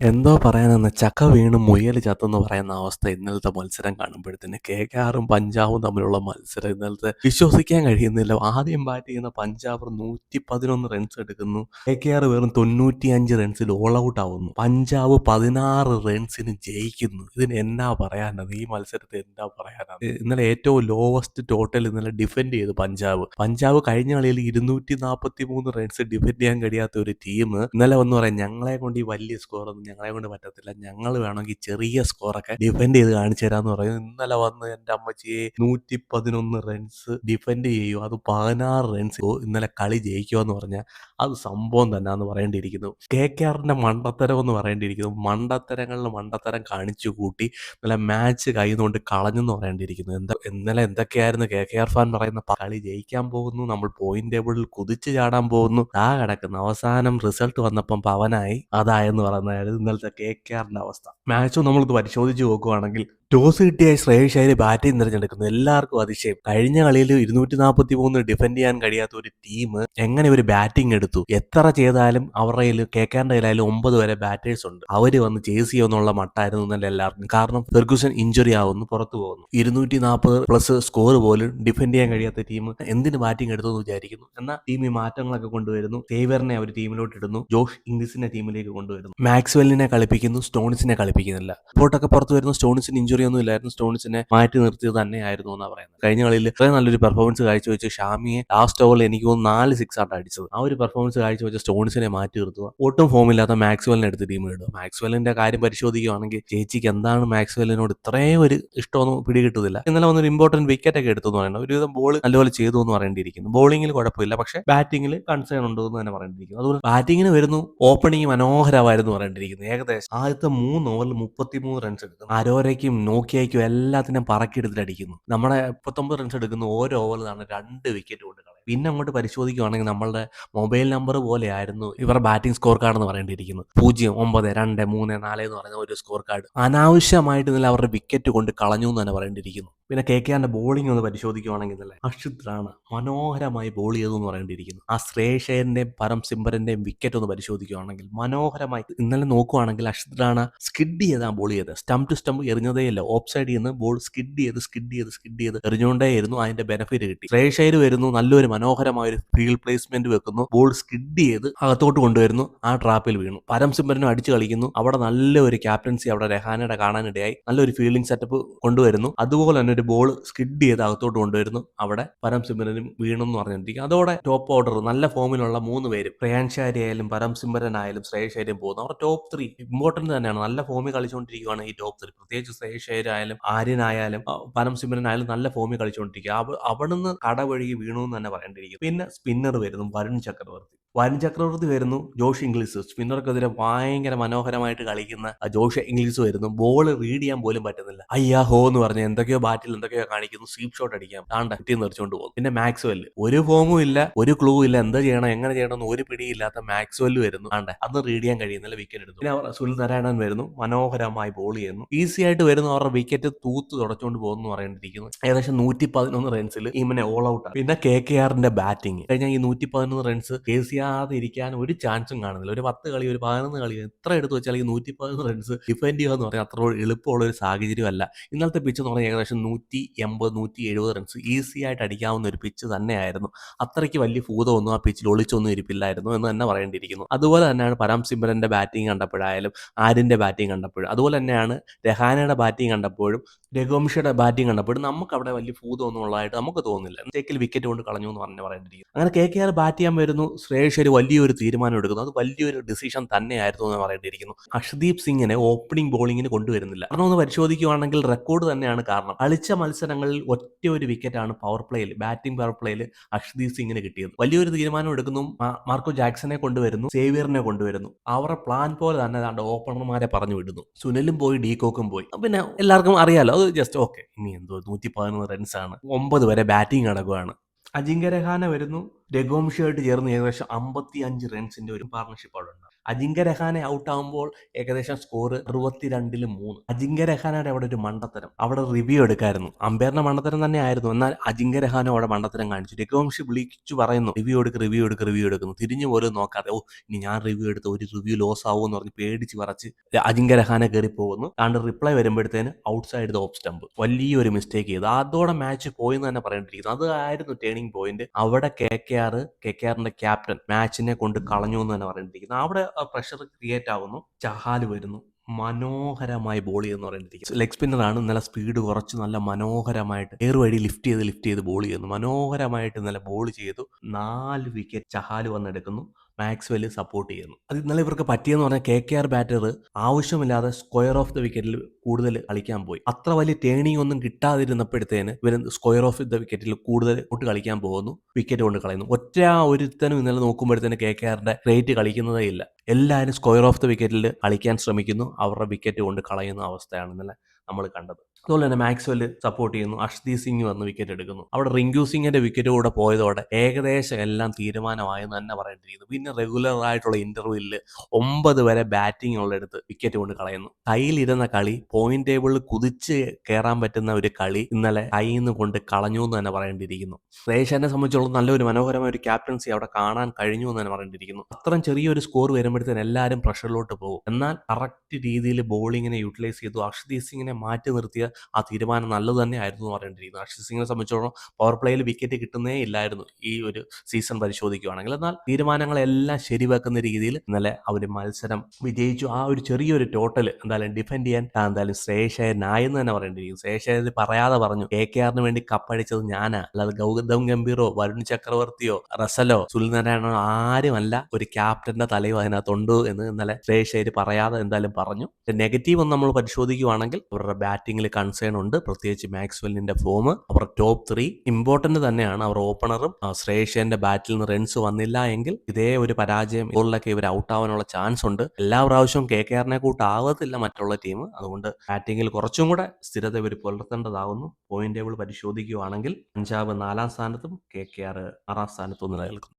എന്തോ പറയാനെന്ന ചക്ക വീണ് മുയൽ ചത്തെന്ന് പറയുന്ന അവസ്ഥ ഇന്നലത്തെ മത്സരം കാണുമ്പോഴത്തേന് കെ കെ ആറും പഞ്ചാബും തമ്മിലുള്ള മത്സരം ഇന്നലത്തെ വിശ്വസിക്കാൻ കഴിയുന്നില്ല. ആദ്യം ബാറ്റ് ചെയ്യുന്ന പഞ്ചാബ് നൂറ്റി പതിനൊന്ന് റൺസ് എടുക്കുന്നു. കെ കെ ആർ വെറും തൊണ്ണൂറ്റിയഞ്ച് റൺസിൽ ഓൾ ഔട്ട് ആവുന്നു. പഞ്ചാബ് പതിനാറ് റൺസിന് ജയിക്കുന്നു. ഇതിന് എന്നാ പറയാനത് ഈ മത്സരത്തിൽ എന്താ പറയാനത് ഇന്നലെ ഏറ്റവും ലോവസ്റ്റ് ടോട്ടൽ ഇന്നലെ ഡിഫെൻഡ് ചെയ്തു പഞ്ചാബ്. പഞ്ചാബ് കഴിഞ്ഞ കളിയിൽ ഇരുന്നൂറ്റി നാൽപ്പത്തി മൂന്ന് റൺസ് ഡിഫെൻഡ് ചെയ്യാൻ കഴിയാത്ത ഒരു ടീം ഇന്നലെ വന്ന് പറയാം ഞങ്ങളെ കൊണ്ട് ഈ വലിയ സ്കോർ ഞങ്ങളെ കൊണ്ട് പറ്റത്തില്ല. ഞങ്ങൾ വേണമെങ്കിൽ ചെറിയ സ്കോറൊക്കെ ഡിഫെൻഡ് ചെയ്ത് കാണിച്ചു തരാന്ന് പറയും. ഇന്നലെ വന്ന് എന്റെ അമ്മച്ചിയെ നൂറ്റി പതിനൊന്ന് റൺസ് ഡിഫെൻഡ് ചെയ്യും. അത് പതിനാറ് റൺസ് ഇന്നലെ കളി ജയിക്കുക എന്ന് പറഞ്ഞാൽ അത് സംഭവം തന്നെ എന്ന് പറയേണ്ടിയിരിക്കുന്നു. കെ കെ ആറിന്റെ മണ്ടത്തരം എന്ന് പറയേണ്ടിയിരിക്കുന്നു. മണ്ടത്തരങ്ങളിൽ മണ്ടത്തരം കാണിച്ചു കൂട്ടി ഇന്നലെ മാച്ച് കൈന്നുകൊണ്ട് കളഞ്ഞെന്ന് പറയേണ്ടിയിരിക്കുന്നു. എന്താ ഇന്നലെ എന്തൊക്കെയായിരുന്നു കെ കെ ആർ ഫാൻ പറയുന്ന കളി ജയിക്കാൻ പോകുന്നു നമ്മൾ പോയിന്റ് ടേബിളിൽ കുതിച്ചു ചാടാൻ പോകുന്നു. ആ കിടക്കുന്നു അവസാനം റിസൾട്ട് വന്നപ്പം പവനായി അതായെന്ന് പറയുന്നതായിരുന്നു ഇന്നലത്തെ കെ കെ ആറിന്റെ അവസ്ഥ. മാച്ചോ നമ്മളിത് പരിശോധിച്ച് നോക്കുവാണെങ്കിൽ ടോസ് കിട്ടിയ ശ്രേയസ് അയ്യർ ബാറ്റിംഗ് തിരഞ്ഞെടുക്കുന്നു. എല്ലാവർക്കും അതിശയം. കഴിഞ്ഞ കളിയിൽ ഇരുന്നൂറ്റി നാൽപ്പത്തി മൂന്ന് ഡിഫെൻഡ് ചെയ്യാൻ കഴിയാത്ത ഒരു ടീം എങ്ങനെ ഒരു ബാറ്റിംഗ് എടുത്തു? എത്ര ചെയ്താലും അവരുടെ കയ്യിൽ കേക്കാന്റെ കയ്യിലായാലും ഒമ്പത് വരെ ബാറ്റേഴ്സ് ഉണ്ട്. അവർ വന്ന് ചേസ് ചെയ്യുമെന്നുള്ള മട്ടായിരുന്നു എന്നല്ല എല്ലാവർക്കും. കാരണം ഫെർഗുസൺ ഇഞ്ചുറി ആവുന്നു പുറത്തു പോകുന്നു. ഇരുന്നൂറ്റി നാൽപ്പത് പ്ലസ് സ്കോർ പോലും ഡിഫെൻഡ് ചെയ്യാൻ കഴിയാത്ത ടീം എന്തിന് ബാറ്റിംഗ് എടുത്തു എന്ന് വിചാരിക്കുന്നു. എന്നാൽ ടീം ഈ മാറ്റങ്ങളൊക്കെ കൊണ്ടുവരുന്നു. സേവറിനെ അവർ ടീമിലോട്ട് ഇടുന്നു. ജോഷ് ഇംഗ്ലീഷിനെ ടീമിലേക്ക് കൊണ്ടുവരുന്നു. മാക്സ്വെല്ലിനെ കളിപ്പിക്കുന്നു സ്റ്റോൺസിനെ കളിപ്പിക്കുന്നില്ല. ഇപ്പോട്ടൊക്കെ പുറത്തു വരുന്നു സ്റ്റോൺസിന് ഇഞ്ചുറി ഒന്നും ഇല്ലായിരുന്നു. സ്റ്റോൺസിനെ മാറ്റി നിർത്തിയത് തന്നെയായിരുന്നു എന്നാണ് പറയുന്നത്. കഴിഞ്ഞ കളിയിൽ ഇത്രയും നല്ലൊരു പെർഫോമൻസ് കാഴ്ചവെച്ച് ഷാമിയെ ലാസ്റ്റ് ഓവറിൽ എനിക്ക് തോന്നുന്നു നാല് സിക്സ് ആണ് അടിച്ചത്. ആ ഒരു പെർഫോമൻസ് കാഴ്ചവെച്ച് സ്റ്റോൺസിനെ മാറ്റി നിർത്തുക. ഒട്ടും ഫോമില്ലാത്ത മാക്സ്വെലിനെ എടുത്ത് ടീമിൽ ഇടുക മാക്സ്വെലിന്റെ കാര്യം പരിശോധിക്കുകയാണെങ്കിൽ ചേച്ചിക്ക് എന്താണ് മാക്സ്വെലിനോട് ഇത്രയും ഒരു ഇഷ്ടമൊന്നും പിടികിട്ടുന്നില്ല. ഇന്നലെ വന്നൊരു ഇമ്പോർട്ടന്റ് വിക്കറ്റ് ഒക്കെ എടുത്തു എന്ന് പറയുന്നത്. ഒരുവിധം ബോൾ നല്ലപോലെ ചെയ്തു എന്ന് പറയേണ്ടിയിരിക്കുന്നു. ബോളിംഗിൽ കുഴപ്പമില്ല. പക്ഷേ ബാറ്റിംഗിൽ കൺസേൺ ഉണ്ട് എന്ന് തന്നെ പറയേണ്ടിയിരിക്കുന്നു. അതുപോലെ ബാറ്റിംഗിന് വരുന്നു ഓപ്പണിംഗ് മനോഹരമായിരുന്നു പറയേണ്ടിയിരിക്കുന്നു. ഏകദേശം ആദ്യത്തെ മൂന്ന് ഓവറിൽ മുപ്പത്തിമൂന്ന് റൺസ് എടുത്തു അരോരയ്ക്കും നോക്കിയയ്ക്കും എല്ലാത്തിനും പറക്കിയെടുത്തിട്ട് അടിക്കുന്നു. നമ്മുടെ മുപ്പത്തൊമ്പത് റൺസ് എടുക്കുന്ന ഓരോ ഓവറിലാണ് രണ്ട് വിക്കറ്റ് കൊണ്ട് കളയും പിന്നെ അങ്ങോട്ട് പരിശോധിക്കുകയാണെങ്കിൽ നമ്മളുടെ മൊബൈൽ നമ്പർ പോലെയായിരുന്നു ഇവർ ബാറ്റിംഗ് സ്കോർ കാർഡ് എന്ന് പറയേണ്ടിയിരിക്കുന്നു. പൂജ്യം ഒമ്പത് രണ്ട് മൂന്ന് നാല് എന്ന് പറയുന്ന ഒരു സ്കോർ കാർഡ് അനാവശ്യമായിട്ട് ഇന്നലെ അവരുടെ വിക്കറ്റ് കൊണ്ട് കളഞ്ഞു എന്ന് തന്നെ പറയേണ്ടിയിരിക്കുന്നു. പിന്നെ കെ കെ ആറിന്റെ ബോളിംഗ് ഒന്ന് പരിശോധിക്കുകയാണെങ്കിൽ നല്ല അർഷിത് മനോഹരമായി ബോൾ ചെയ്തു എന്ന് പറയേണ്ടിയിരിക്കുന്നു. ആ ശ്രേഷയന്റെയും പരം സിംബരന്റെയും വിക്കറ്റ് ഒന്ന് പരിശോധിക്കുകയാണെങ്കിൽ മനോഹരമായി ഇന്നലെ നോക്കുവാണെങ്കിൽ അർഷിത് സ്കിഡ് ചെയ്താ ബോൾ ചെയ്തത്. സ്റ്റംപ് ടു സ്റ്റംപ് എറിഞ്ഞതേയില്ല ഓഫ് സൈഡിൽ നിന്ന് ബോൾ സ്കിഡ് ചെയ്ത് സ്കിഡ് ചെയ്ത് സ്കിഡ് ചെയ്ത് എറിഞ്ഞുകൊണ്ടേയിരുന്നു അതിന്റെ ബെനിഫിറ്റ് കിട്ടി. ശ്രേഷയർ വരുന്നു നല്ലൊരു മനോഹരമായ ഒരു ഫീൽഡ് പ്ലേസ്മെന്റ് വെക്കുന്നു. ബോൾ സ്കിഡ് ചെയ്ത് അകത്തോട്ട് കൊണ്ടുവരുന്നു. ആ ട്രാപ്പിൽ വീണു. പരം സിംബരനും അടിച്ചു കളിക്കുന്നു. അവിടെ നല്ലൊരു ക്യാപ്റ്റൻസി അവിടെ രഹാനയുടെ കാണാനിടയായി. നല്ലൊരു ഫീൽഡിംഗ് സെറ്റപ്പ് കൊണ്ടുവരുന്നു. അതുപോലെ തന്നെ ഒരു ബോൾ സ്കിഡ് ചെയ്ത് അകത്തോട്ട് കൊണ്ടുവരുന്നു. അവിടെ പരം സിമരനും എന്ന് പറഞ്ഞിരിക്കും. അതോടെ ടോപ്പ് ഓർഡർ നല്ല ഫോമിലുള്ള മൂന്ന് പേര് പ്രയാൻഷാരി ആയാലും പരം ആയാലും ശ്രേയസ് അയ്യരും പോകുന്നു. അവർ ടോപ്പ് ത്രീ ഇമ്പോർട്ടന്റ് തന്നെയാണ്. നല്ല ഫോമിൽ കളിച്ചുകൊണ്ടിരിക്കുകയാണ് ഈ ടോപ്പ് ത്രീ പ്രത്യേകിച്ച് ശ്രേയസ് ആയാലും ആര്യനായാലും പരം സിംബരൻ ആയാലും നല്ല ഫോമിൽ കളിച്ചുകൊണ്ടിരിക്കുക അവ അവിടുന്ന് കടവഴുകി വീണു എന്ന് തന്നെ പറയേണ്ടിയിരിക്കും. പിന്നെ സ്പിന്നർ വരുന്നു വരുൺ ചക്രവർത്തി. വരുൺ ചക്രവർത്തി വരുന്നു ജോഷ് ഇംഗ്ലീഷ് സ്പിന്നർക്കെതിരെ ഭയങ്കര മനോഹരമായിട്ട് കളിക്കുന്ന ജോഷ് ഇംഗ്ലീഷ് വരുന്നു. ബോൾ റീഡ് ചെയ്യാൻ പോലും പറ്റുന്നില്ല. അയ്യാ ഹോ എന്ന് പറഞ്ഞ് എന്തൊക്കെയോ ബാറ്റിൽ എന്തൊക്കെയോ കാണിക്കുന്നു. സ്വീപ് ഷോട്ട് അടിക്കാം. താണ്ട കുട്ടി നിറച്ചുകൊണ്ട് പോകും പിന്നെ മാക്സ്വെൽ ഒരു ഫോമും ഇല്ല ഒരു ക്ലൂ ഇല്ല. എന്താ ചെയ്യണം എങ്ങനെ ചെയ്യണം ഒരു പിടിയില്ലാത്ത മാക്സ്വെൽ വരുന്നു. ആണ്ടെ അന്ന് റീഡ് ചെയ്യാൻ കഴിയുന്നില്ല വിക്കറ്റ് എടുത്തു. പിന്നെ അവർ സുനിൽ നാരായണൻ വരുന്നു. മനോഹരമായി ബോൾ ചെയ്യുന്നു. ഈസി ആയിട്ട് വരുന്നു അവരുടെ വിക്കറ്റ് തൂത്ത് തുടച്ചുകൊണ്ട് പോകുന്നു എന്ന് പറയേണ്ടിയിരിക്കുന്നു. ഏകദേശം നൂറ്റി പതിനൊന്ന് റൺസിൽ ടീമിനെ ഓൾ ഔട്ട് പിന്നെ കെ കെ ആറിന്റെ ബാറ്റിംഗ് കഴിഞ്ഞാൽ ഈ നൂറ്റി പതിനൊന്ന് റൺസ് കെ ചെയ്യാതെ ഇരിക്കാൻ ഒരു ചാൻസും കാണുന്നില്ല. ഒരു പത്ത് കളി ഒരു പതിനൊന്ന് കളി എത്ര എടുത്ത് വെച്ചാൽ ഈ നൂറ്റി പതിനൊന്ന് റൺസ് ഡിഫെൻഡ് ചെയ്യുക എന്ന് പറഞ്ഞാൽ അത്ര എളുപ്പമുള്ള ഒരു സാഹചര്യമല്ല. ഇന്നത്തെ പിച്ച് എന്ന് പറഞ്ഞാൽ ഏകദേശം നൂറ്റി എൺപത് നൂറ്റി എഴുപത് റൺസ് ഈസി ആയിട്ട് അടിക്കാവുന്ന ഒരു പിച്ച് തന്നെയായിരുന്നു. അത്രയ്ക്ക് വലിയ ഭൂതമൊന്നും ആ പിച്ചിൽ ഒളിച്ചൊന്നും ഇരിപ്പില്ലായിരുന്നു എന്ന് തന്നെ പറയേണ്ടിയിരിക്കുന്നു. അതുപോലെ തന്നെയാണ് പരാം സിംബരന്റെ ബാറ്റിംഗ് കണ്ടപ്പോഴായാലും ആര്യന്റെ ബാറ്റിംഗ് കണ്ടപ്പോഴും അതുപോലെ തന്നെയാണ് രഹാനയുടെ ബാറ്റിംഗ് കണ്ടപ്പോഴും രഘുവംശയുടെ ബാറ്റിംഗ് കണ്ടപ്പോഴും നമുക്ക് അവിടെ വലിയ ഭൂതമൊന്നും ഉള്ളതായിട്ട് നമുക്ക് തോന്നുന്നില്ല. തേക്കിൽ വിക്കറ്റ് കൊണ്ട് കളഞ്ഞു എന്ന് പറഞ്ഞു പറയേണ്ടിയിരിക്കുന്നു. അങ്ങനെ കെ കെ ആർ ബാറ്റ് ചെയ്യാൻ വരുന്നു. ശ്രേയസ് ഒരു വലിയൊരു തീരുമാനം എടുക്കുന്നു അത് വലിയൊരു ഡിസിഷൻ തന്നെയായിരുന്നു എന്ന് പറയേണ്ടിയിരിക്കുന്നു. ഹർഷദീപ് സിംഗിനെ ഓപ്പണിംഗ് ബോളിങ്ങിന് കൊണ്ടുവരുന്നില്ല. കാരണം ഒന്ന് പരിശോധിക്കുകയാണെങ്കിൽ റെക്കോർഡ് തന്നെയാണ് കാരണം. കളിച്ച മത്സരങ്ങളിൽ ഒറ്റ ഒരു വിക്കറ്റാണ് പവർ പ്ലേയിൽ ബാറ്റിംഗ് പവർ പ്ലേയിൽ ഹർഷദീപ് സിംഗിന് കിട്ടിയത്. വലിയൊരു തീരുമാനം എടുക്കുന്നു. മാർക്കോ ജാക്സനെ കൊണ്ടുവരുന്നു. സേവിയറിനെ കൊണ്ടുവരുന്നു. അവരുടെ പ്ലാൻ പോലെ തന്നെ അതാണ്ട് ഓപ്പണർമാരെ പറഞ്ഞു വിടുന്നു. സുനിലും പോയി ഡി കോക്കും പോയി പിന്നെ എല്ലാവർക്കും അറിയാലോ. അത് ജസ്റ്റ് ഓക്കെ ഇനി എന്തോ നൂറ്റി പതിനൊന്ന് റൺസ് ആണ്. ഒമ്പത് വരെ ബാറ്റിംഗ് നടക്കുകയാണ് അജിങ്ക്യ രഹാന വരുന്നു. രഘുവംശിയായിട്ട് ചേർന്ന് ഏകദേശം അമ്പത്തി അഞ്ച് റൺസിന്റെ ഒരു പാർട്ണർഷിപ്പ് അവിടെ ഉണ്ട് അജിങ്ക്യ രഹാനെ ഔട്ട് ആകുമ്പോൾ ഏകദേശം സ്കോർ അറുപത്തിരണ്ടിൽ മൂന്ന്. അജിങ്ക രഹാനയുടെ അവിടെ ഒരു മണ്ടത്തരം. അവിടെ റിവ്യൂ എടുക്കായിരുന്നു. അമ്പയറിന്റെ മണ്ടത്തരം തന്നെ ആയിരുന്നു എന്നാൽ അജിങ്ക രഹാനും അവിടെ മണ്ടത്തരം കാണിച്ചു രഘുവംശി വിളിച്ചു പറയുന്നു. റിവ്യൂ എടുക്ക് റിവ്യൂ എടുക്ക് റിവ്യൂ എടുക്കുന്നു. തിരിഞ്ഞു പോലും നോക്കാതെ ഓ ഇനി ഞാൻ റിവ്യൂ എടുത്ത് ഒരു റിവ്യൂ ലോസ് ആവുമെന്ന് പറഞ്ഞ് പേടിച്ച് പറച്ച് അജിങ്ക രഹാനെ കയറി പോകുന്നു. കാരണം റിപ്ലൈ വരുമ്പോഴത്തേന് outside the off stump വലിയൊരു മിസ്റ്റേക്ക് ചെയ്തു. അതോടെ മാച്ച് പോയെന്ന് തന്നെ പറയേണ്ടിയിരിക്കുന്നു. അതായിരുന്നു ടേണിംഗ് പോയിന്റ് അവിടെ K K R K K ആറിന്റെ ക്യാപ്റ്റൻ മാച്ചിനെ കൊണ്ട് കളഞ്ഞു എന്ന് തന്നെ പറഞ്ഞിരിക്കുന്നത് അവിടെ പ്രഷർ ക്രിയേറ്റ് ആവുന്നു. ചഹാൽ വരുന്നു. മനോഹരമായി ബോൾ ചെയ്യുന്ന പറയുന്നത് ലെഗ് സ്പിന്നറാണ് നല്ല സ്പീഡ് കുറച്ച് നല്ല മനോഹരമായിട്ട് എയർ വഴി ലിഫ്റ്റ് ചെയ്ത് ലിഫ്റ്റ് ചെയ്ത് ബോൾ ചെയ്യുന്നു. മനോഹരമായിട്ട് നല്ല ബോൾ ചെയ്തു. നാല് വിക്കറ്റ് ചഹാൽ വന്നെടുക്കുന്നു. മാക്സ്വെൽ സപ്പോർട്ട് ചെയ്യുന്നു. അത് ഇന്നലെ ഇവർക്ക് പറ്റിയെന്ന് പറഞ്ഞാൽ കെ കെ ആർ ബാറ്റർ ആവശ്യമില്ലാതെ സ്ക്വയർ ഓഫ് ദ വിക്കറ്റിൽ കൂടുതൽ കളിക്കാൻ പോയി. അത്ര വലിയ ടേണിംഗ് ഒന്നും കിട്ടാതിരുന്നപ്പോഴത്തേന് ഇവർ സ്ക്വയർ ഓഫ് ദ വിക്കറ്റിൽ കൂടുതൽ കൊണ്ട് കളിക്കാൻ പോകുന്നു. വിക്കറ്റ് കൊണ്ട് കളയുന്നു. ഒറ്റ ഒരുത്തനും ഇന്നലെ നോക്കുമ്പോഴത്തേന് കെ കെ ആറിന്റെ റേറ്റ് കളിക്കുന്നതേ ഇല്ല. എല്ലാവരും സ്ക്വയർ ഓഫ് ദ വിക്കറ്റിൽ കളിക്കാൻ ശ്രമിക്കുന്നു. അവരുടെ വിക്കറ്റ് കൊണ്ട് കളയുന്ന അവസ്ഥയാണ് ഇന്നലെ നമ്മൾ കണ്ടത്. അതുപോലെ തന്നെ മാക്സ്വെൽ സപ്പോർട്ട് ചെയ്യുന്നു. അഷ്ദീപ് സിംഗ് വന്ന് വിക്കറ്റ് എടുക്കുന്നു. അവിടെ റിങ്കു സിംഗിന്റെ വിക്കറ്റ് കൂടെ പോയതോടെ ഏകദേശം എല്ലാം തീരുമാനമായെന്ന് തന്നെ പറയേണ്ടിയിരിക്കുന്നു. പിന്നെ റെഗുലർ ആയിട്ടുള്ള ഇന്റർവ്യൂവിൽ ഒമ്പത് വരെ ബാറ്റിംഗ് ഉള്ളെടുത്ത് വിക്കറ്റ് കൊണ്ട് കളയുന്നു. കയ്യിലിരുന്ന കളി പോയിന്റ് ടേബിളിൽ കുതിച്ച് കയറാൻ പറ്റുന്ന ഒരു കളി ഇന്നലെ കയ്യിൽ നിന്ന് കൊണ്ട് കളഞ്ഞു എന്ന് തന്നെ പറയേണ്ടിയിരിക്കുന്നു. ശ്രേഷനെ സംബന്ധിച്ചുള്ള നല്ലൊരു മനോഹരമായ ഒരു ക്യാപ്റ്റൻസി അവിടെ കാണാൻ കഴിഞ്ഞു എന്ന് തന്നെ പറയേണ്ടിയിരിക്കുന്നു. അത്രയും ചെറിയൊരു സ്കോർ വരുമ്പോഴത്തേന് എല്ലാവരും പ്രഷറിലോട്ട് പോകും. എന്നാൽ കറക്റ്റ് രീതിയിൽ ബോളിങ്ങിനെ യൂട്ടിലൈസ് ചെയ്തു. അർഷദീപ് സിംഗിനെ മാറ്റി നിർത്തിയ ആ തീരുമാനം നല്ലത് തന്നെ ആയിരുന്നു എന്ന് പറയേണ്ടിയിരിക്കുന്നു അർഷദീപ് സിംഗിനെ സംബന്ധിച്ചോളം പവർ പ്ലേയിൽ വിക്കറ്റ് കിട്ടുന്നേ ഇല്ലായിരുന്നു ഈ ഒരു സീസൺ പരിശോധിക്കുകയാണെങ്കിൽ എന്നാൽ തീരുമാനങ്ങളെല്ലാം ശരിവെക്കുന്ന രീതിയിൽ ഇന്നലെ അവർ മത്സരം വിജയിച്ചു. ആ ഒരു ചെറിയൊരു ടോട്ടൽ എന്തായാലും ഡിഫെൻഡ് ചെയ്യാൻ എന്തായാലും ശ്രേഷയനായെന്ന് തന്നെ പറയേണ്ടിയിരിക്കും ശ്രേഷയൻ പറയാതെ പറഞ്ഞു. കെ കെ ആറിന് വേണ്ടി കപ്പടിച്ചത് ഞാനാ. അല്ലാതെ ഗൗതം ഗംഭീറോ വരുൺ ചക്രവർത്തിയോ റസലോ സുനിൽ നാരായണോ ആരുമല്ല ഒരു ക്യാപ്റ്റന്റെ തലയോ അതിനകത്തുണ്ട് എന്ന് ഇന്നലെ ശ്രേഷയർ പറയാതെ എന്തായാലും പറഞ്ഞു. നെഗറ്റീവ് ഒന്ന് നമ്മൾ പരിശോധിക്കുകയാണെങ്കിൽ അവരുടെ ബാറ്റിംഗിൽ കൺസേൺ ഉണ്ട്. പ്രത്യേകിച്ച് മാക്സ്വെല്ലിന്റെ ഫോം അവർ ടോപ്പ് ത്രീ ഇമ്പോർട്ടന്റ് തന്നെയാണ്. അവർ ഓപ്പണറും ശ്രേഷന്റെ ബാറ്റിൽ നിന്ന് റൺസ് വന്നില്ല എങ്കിൽ ഇതേ ഒരു പരാജയം ഇവരിലൊക്കെ ഇവർ ഔട്ട് ആവാനുള്ള ചാൻസ് ഉണ്ട്. എല്ലാ പ്രാവശ്യവും കെ കെ ആറിനെ കൂട്ടാവത്തില്ല മറ്റുള്ള ടീം അതുകൊണ്ട് ബാറ്റിംഗിൽ കുറച്ചും കൂടെ സ്ഥിരത ഇവർ പുലർത്തേണ്ടതാകുന്നു പോയിന്റ് ടേബിൾ പരിശോധിക്കുകയാണെങ്കിൽ പഞ്ചാബ് നാലാം സ്ഥാനത്തും കെ കെ ആർ ആറാം സ്ഥാനത്തും നിലനിൽക്കുന്നു.